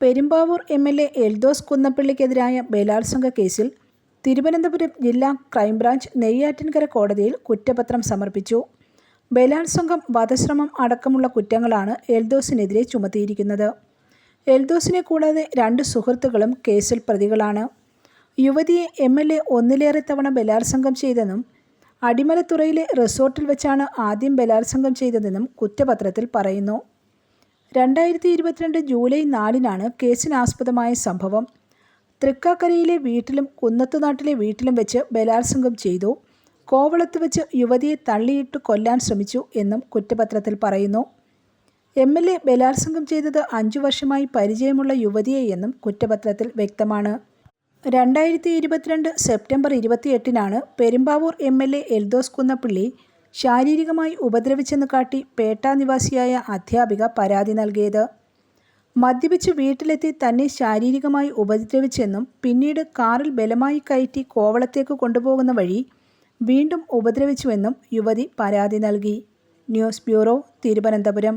Perumbavoor M L A Eldhose കുന്നപ്പള്ളിക്കെതിരായ ബലാത്സംഗ കേസിൽ തിരുവനന്തപുരം ജില്ലാ ക്രൈംബ്രാഞ്ച് നെയ്യാറ്റിൻകര കോടതിയിൽ കുറ്റപത്രം സമർപ്പിച്ചു. ബലാത്സംഗം വധശ്രമം അടക്കമുള്ള കുറ്റങ്ങളാണ് എൽദോസിനെതിരെ ചുമത്തിയിരിക്കുന്നത്. എൽദോസിനെ കൂടാതെ രണ്ട് സുഹൃത്തുക്കളും കേസിൽ പ്രതികളാണ്. യുവതിയെ എം എൽ എ ഒന്നിലേറെ തവണ ബലാത്സംഗം ചെയ്തെന്നും അടിമലത്തുറയിലെ റിസോർട്ടിൽ വെച്ചാണ് ആദ്യം ബലാത്സംഗം ചെയ്തതെന്നും കുറ്റപത്രത്തിൽ പറയുന്നു. രണ്ടായിരത്തി ഇരുപത്തിരണ്ട് ജൂലൈ നാലിനാണ് കേസിനാസ്പദമായ സംഭവം. തൃക്കാക്കരയിലെ വീട്ടിലും കുന്നത്തുനാട്ടിലെ വീട്ടിലും വെച്ച് ബലാത്സംഗം ചെയ്തു. കോവളത്ത് വെച്ച് യുവതിയെ തള്ളിയിട്ട് കൊല്ലാൻ ശ്രമിച്ചു എന്നും കുറ്റപത്രത്തിൽ പറയുന്നു. എം എൽ എ ബലാത്സംഗം ചെയ്തത് അഞ്ചു വർഷമായി പരിചയമുള്ള യുവതിയെയെന്നും കുറ്റപത്രത്തിൽ വ്യക്തമാണ്. രണ്ടായിരത്തി ഇരുപത്തിരണ്ട് September ഇരുപത്തിയെട്ടിനാണ് Perumbavoor M L A Eldhose Kunnappilly ശാരീരികമായി ഉപദ്രവിച്ചെന്ന് കാട്ടി പേട്ട നിവാസിയായ അധ്യാപിക പരാതി നൽകിയത്. മദ്യപിച്ച് വീട്ടിലെത്തി തന്നെ ശാരീരികമായി ഉപദ്രവിച്ചെന്നും പിന്നീട് കാറിൽ ബലമായി കയറ്റി കോവളത്തേക്ക് കൊണ്ടുപോകുന്ന വഴി വീണ്ടും ഉപദ്രവിച്ചുവെന്നും യുവതി പരാതി നൽകി. News bureau Thiruvananthapuram.